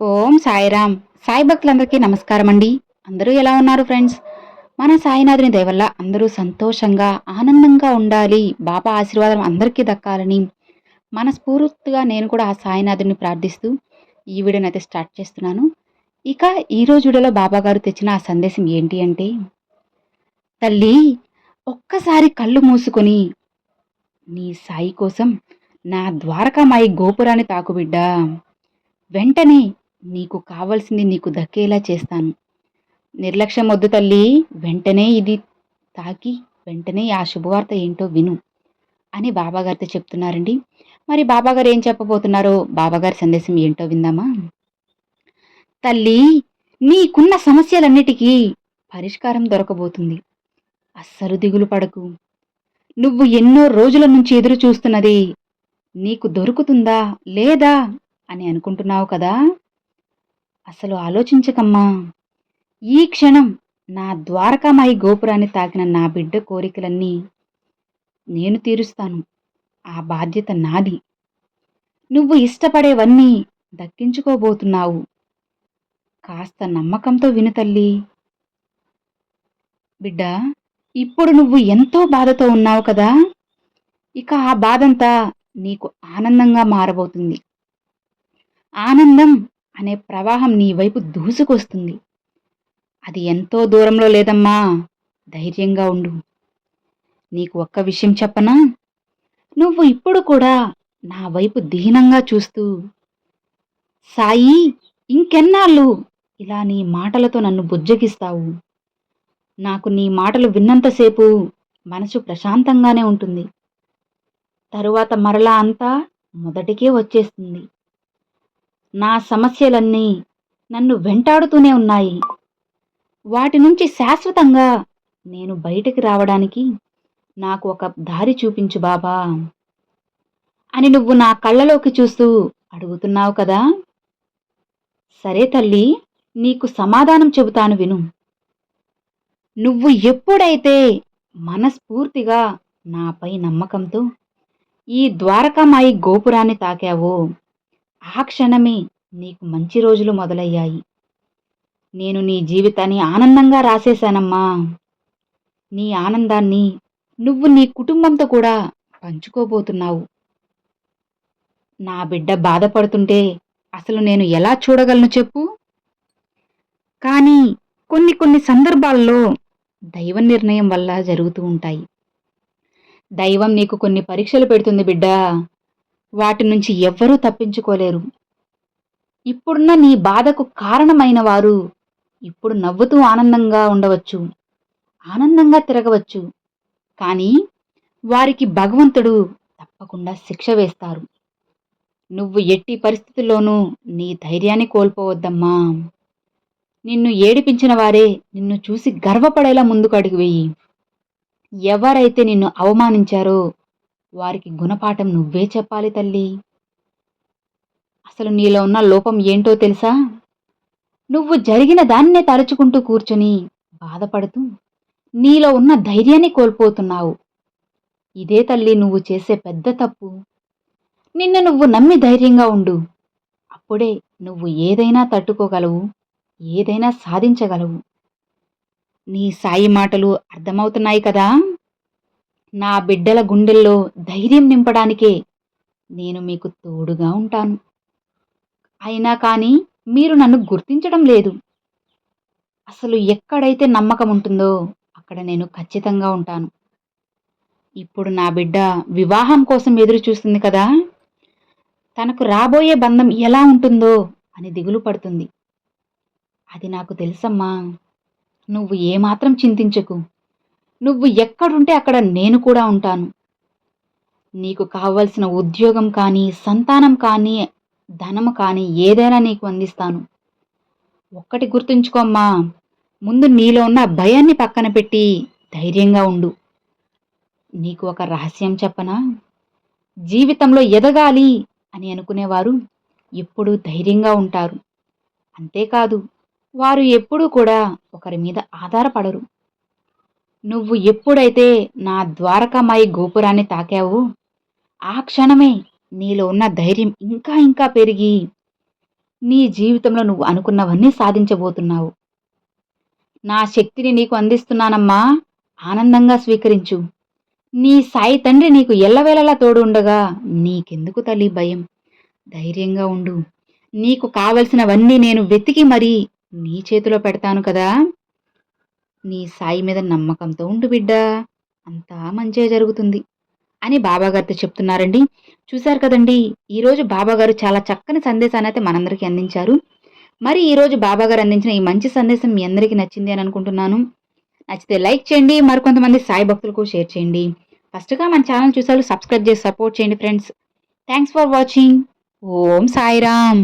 ఓం సాయిరామ్. సాయి భక్తులందరికీ నమస్కారం అండి అందరూ ఎలా ఉన్నారు ఫ్రెండ్స్? మన సాయినాథుని దయవల్ల అందరూ సంతోషంగా ఆనందంగా ఉండాలి. బాబా ఆశీర్వాదం అందరికీ దక్కాలని మనస్ఫూర్తిగా నేను కూడా ఆ సాయినాథుని ప్రార్థిస్తూ ఈ వీడియోని అయితే స్టార్ట్ చేస్తున్నాను. ఇక ఈ వీడియోలో బాబా గారు తెచ్చిన ఆ సందేశం ఏంటి అంటే తల్లి ఒక్కసారి కళ్ళు మూసుకొని నీ సాయి కోసం నా ద్వారకామాయి గోపురాన్ని తాకుబిడ్డా వెంటనే నీకు కావలసింది నీకు దక్కేలా చేస్తాను. నిర్లక్ష్యం వద్దు తల్లి వెంటనే ఇది తాకి వెంటనే ఆ శుభవార్త ఏంటో విను అని బాబాగారితో చెప్తున్నారండి. మరి బాబాగారు ఏం చెప్పబోతున్నారో బాబాగారి సందేశం ఏంటో విందామా? తల్లి నీకున్న సమస్యలన్నిటికీ పరిష్కారం దొరకబోతుంది. అస్సలు దిగులు పడకు. నువ్వు ఎన్నో రోజుల నుంచి ఎదురు చూస్తున్నది నీకు దొరుకుతుందా లేదా అని అనుకుంటున్నావు కదా? అసలు ఆలోచించకమ్మా. ఈ క్షణం నా ద్వారకామాయి గోపురాన్ని తాకిన నా బిడ్డ కోరికలన్నీ నేను తీరుస్తాను. ఆ బాధ్యత నాది. నువ్వు ఇష్టపడేవన్నీ దక్కించుకోబోతున్నావు. కాస్త నమ్మకంతో విను తల్లి. బిడ్డ ఇప్పుడు నువ్వు ఎంతో బాధతో ఉన్నావు కదా. ఇక ఆ బాధంతా నీకు ఆనందంగా మారబోతుంది. ఆనందం అనే ప్రవాహం నీ వైపు దూసుకొస్తుంది. అది ఎంతో దూరంలో లేదమ్మా. ధైర్యంగా ఉండు. నీకు ఒక్క విషయం చెప్పనా? నువ్వు ఇప్పుడు కూడా నా వైపు దీనంగా చూస్తూ సాయి ఇంకెన్నాళ్ళు ఇలా నీ మాటలతో నన్ను బుజ్జగిస్తావు. నాకు నీ మాటలు విన్నంతసేపు మనసు ప్రశాంతంగానే ఉంటుంది. తరువాత మరలా అంతా మొదటికే వచ్చేస్తుంది. నా సమస్యలన్నీ నన్ను వెంటాడుతూనే ఉన్నాయి. వాటి నుంచి శాశ్వతంగా నేను బయటికి రావడానికి నాకు ఒక దారి చూపించు బాబా. అని నువ్వు నా కళ్ళలోకి చూస్తూ అడుగుతున్నావు కదా? సరే తల్లి నీకు సమాధానం చెబుతాను విను. నువ్వు ఎప్పుడైతే మనస్ఫూర్తిగా నాపై నమ్మకంతో ఈ ద్వారకామాయి గోపురాన్ని తాకావో ఆ క్షణమే నీకు మంచి రోజులు మొదలయ్యాయి. నేను నీ జీవితాన్ని ఆనందంగా రాసేశానమ్మా. నీ ఆనందాన్ని నువ్వు నీ కుటుంబంతో కూడా పంచుకోబోతున్నావు. నా బిడ్డ బాధపడుతుంటే అసలు నేను ఎలా చూడగలను చెప్పు? కానీ కొన్ని కొన్ని సందర్భాల్లో దైవ నిర్ణయం వల్ల జరుగుతూ ఉంటాయి. దైవం నీకు కొన్ని పరీక్షలు పెడుతుంది బిడ్డా. వాటి నుంచి ఎవ్వరూ తప్పించుకోలేరు. ఇప్పుడున్న నీ బాధకు కారణమైన వారు ఇప్పుడు నవ్వుతూ ఆనందంగా ఉండవచ్చు ఆనందంగా తిరగవచ్చు. కానీ వారికి భగవంతుడు తప్పకుండా శిక్ష వేస్తారు. నువ్వు ఎట్టి పరిస్థితుల్లోనూ నీ ధైర్యాన్ని కోల్పోవద్దమ్మా. నిన్ను ఏడిపించిన వారే నిన్ను చూసి గర్వపడేలా ముందుకు అడిగి వెయ్యి ఎవరైతే నిన్ను అవమానించారో వారికి గుణపాఠం నువ్వే చెప్పాలి తల్లి. అసలు నీలో ఉన్న లోపం ఏంటో తెలుసా? నువ్వు జరిగిన దాన్నే తలుచుకుంటూ కూర్చొని బాధపడుతూ నీలో ఉన్న ధైర్యాన్ని కోల్పోతున్నావు. ఇదే తల్లి నువ్వు చేసే పెద్ద తప్పు. నిన్ను నువ్వు నమ్మి ధైర్యంగా ఉండు. అప్పుడే నువ్వు ఏదైనా తట్టుకోగలవు ఏదైనా సాధించగలవు. నీ సాయి మాటలు అర్థమవుతున్నాయి కదా? నా బిడ్డల గుండెల్లో ధైర్యం నింపడానికే నేను మీకు తోడుగా ఉంటాను. అయినా కానీ మీరు నన్ను గుర్తించడం లేదు. అసలు ఎక్కడైతే నమ్మకం ఉంటుందో అక్కడ నేను ఖచ్చితంగా ఉంటాను. ఇప్పుడు నా బిడ్డ వివాహం కోసం ఎదురు చూస్తుంది కదా? తనకు రాబోయే బంధం ఎలా ఉంటుందో అని దిగులు పడుతుంది. అది నాకు తెలుసమ్మా. నువ్వు ఏమాత్రం చింతించకు. నువ్వు ఎక్కడుంటే అక్కడ నేను కూడా ఉంటాను. నీకు కావలసిన ఉద్యోగం కానీ సంతానం కానీ ధనము కానీ ఏదైనా నీకు అందిస్తాను. ఒక్కటి గుర్తుంచుకోమ్మా ముందు నీలో ఉన్న భయాన్ని పక్కన పెట్టి ధైర్యంగా ఉండు. నీకు ఒక రహస్యం చెప్పనా? జీవితంలో ఎదగాలి అని అనుకునేవారు ఎప్పుడూ ధైర్యంగా ఉంటారు. అంతేకాదు వారు ఎప్పుడూ కూడా ఒకరి మీద ఆధారపడరు. నువ్వు ఎప్పుడైతే నా ద్వారకామాయి గోపురాన్ని తాకావు ఆ క్షణమే నీలో ఉన్న ధైర్యం ఇంకా ఇంకా పెరిగి నీ జీవితంలో నువ్వు అనుకున్నవన్నీ సాధించబోతున్నావు. నా శక్తిని నీకు అందిస్తున్నానమ్మా. ఆనందంగా స్వీకరించు. నీ సాయి తండ్రి నీకు ఎల్లవేళలా తోడు ఉండగా నీకెందుకు తల్లి భయం? ధైర్యంగా ఉండు. నీకు కావలసినవన్నీ నేను వెతికి మరీ నీ చేతిలో పెడతాను కదా. నీ సాయి మీద నమ్మకంతో ఉండు బిడ్డా. అంతా మంచిగా జరుగుతుంది. అని బాబాగారితో చెప్తున్నారండి. చూశారు కదండి ఈరోజు బాబాగారు చాలా చక్కని సందేశాన్ని అయితే మనందరికీ అందించారు. మరి ఈరోజు బాబాగారు అందించిన ఈ మంచి సందేశం మీ అందరికీ నచ్చింది అని అనుకుంటున్నాను. నచ్చితే లైక్ చేయండి మరికొంతమంది సాయి భక్తులకు షేర్ చేయండి. ఫస్ట్గా మన ఛానల్ చూసారు సబ్స్క్రైబ్ చేసి సపోర్ట్ చేయండి friends. Thanks for watching. Om Sairam.